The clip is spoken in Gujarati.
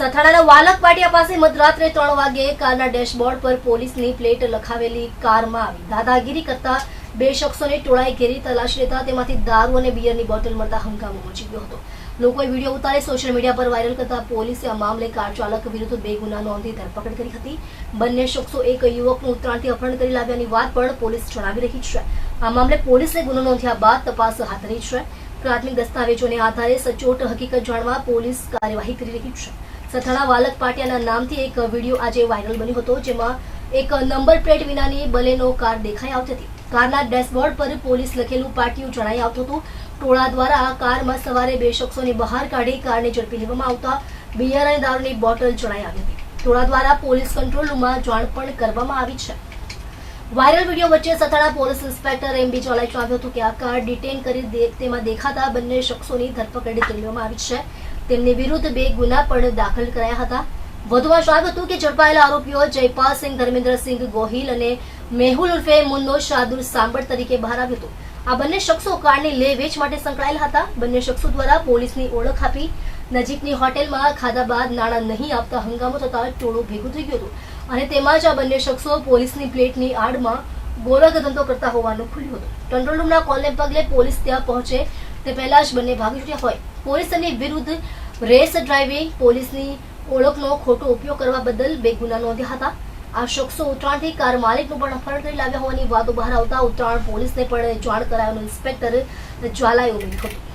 સથાણાના વાલક પાટિયા પાસે મધરાત્રે ત્રણ વાગે કારના ડેશબોર્ડ પર પોલીસની પ્લેટ લખાવેલી કારમાં આવી. દાદાગીરી કરતા બે શખ્સોને ટોળાએ ઘેરી તલાશી લેતા તેમાંથી દારૂ અને બિયરની બોટલ મળતા હંગામો મચી ગયો હતો. લોકોએ વીડિયો ઉતારી સોશિયલ મીડિયા પર વાયરલ કરતા પોલીસે આ મામલે કાર ચાલક વિરુદ્ધ બે ગુના નોંધી ધરપકડ કરી હતી. બંને શખ્સો એક યુવકનું ઉત્તરાયણથી અપહરણ કરી લાવ્યાની વાત પણ પોલીસ જણાવી રહી છે. આ મામલે પોલીસે ગુનો નોંધ્યા બાદ તપાસ હાથ ધરી છે. પ્રાથમિક દસ્તાવેજોને આધારે સચોટ હકીકત જાણવા પોલીસ કાર્યવાહી કરી રહી છે. સથાણા વાલક પાટિયાના નામથી એક વીડિયો આજે વાયરલ બન્યો હતો, જેમાં એક નંબર પ્લેટ વિનાની બલેનો કાર દેખાઈ આવતી હતી. કારના ડેશબોર્ડ પર પોલીસ લખેલું પાટિયું જણાઈ આવતું હતું. ટોળા દ્વારા આ કારમાં સવારે બે શખ્સોને બહાર કાઢી કારને ઝડપી લેવામાં આવતા બિયર અને દારૂની બોટલ જણાઈ આવી હતી. ટોળા દ્વારા પોલીસ કંટ્રોલ રૂમમાં જાણ પણ કરવામાં આવી છે. વાયરલ વીડિયો વચ્ચે સથાણા પોલીસ ઇન્સ્પેક્ટર એમ બી ચોલાએ જણાવ્યું હતું કે આ કાર ડિટેન કરી તેમાં દેખાતા બંને શખ્સોની ધરપકડ કરી લેવામાં આવી છે. તેમની વિરુદ્ધ બે ગુના પણ દાખલ કરાયા હતા. વધુમાં જણાવ્યું હતું કે ઝડપાયેલા આરોપીઓ જયપાલસિંહ ધર્મેન્દ્રસિંહ ગોહિલ અને મેહુલ ઉર્ફે મુન્નો શાદુર સાંબળ તરીકે બહાર આવ્યું હતું. આ બંને શખ્સો કારની લે વેચ માટે સંકળાયેલા હતા. બંને શખ્સો દ્વારા પોલીસની ઓળખ આપી નજીકની હોટેલમાં ખાધા બાદ નાણાં નહીં આપતા હંગામો થતા ટોળું ભેગું થઈ ગયું હતું. અને તેમાં જ આ બંને શખ્સો પોલીસની પ્લેટની આડમાં ગોરખ ધંધો કરતા હોવાનું ખુલ્યું હતું. કંટ્રોલ રૂમના કોલને પગલે પોલીસ ત્યાં પહોંચે તે પહેલા જ બંને ભાગી છૂટ્યા હોય. પોલીસ તેમની વિરુદ્ધ રેસ ડ્રાઇવિંગ પોલીસની ઓળખનો ખોટો ઉપયોગ કરવા બદલ બે ગુના નોંધ્યા હતા. આ શખ્સો ઉત્તરાયણથી કાર માલિકનું પણ અપહરણ કરી લાવ્યા હોવાની વાતો બહાર આવતા ઉત્તરાયણ પોલીસને પણ જાણ કરાયાનું ઇન્સ્પેક્ટર જ્વાલાએ ઉમેર્યું હતું.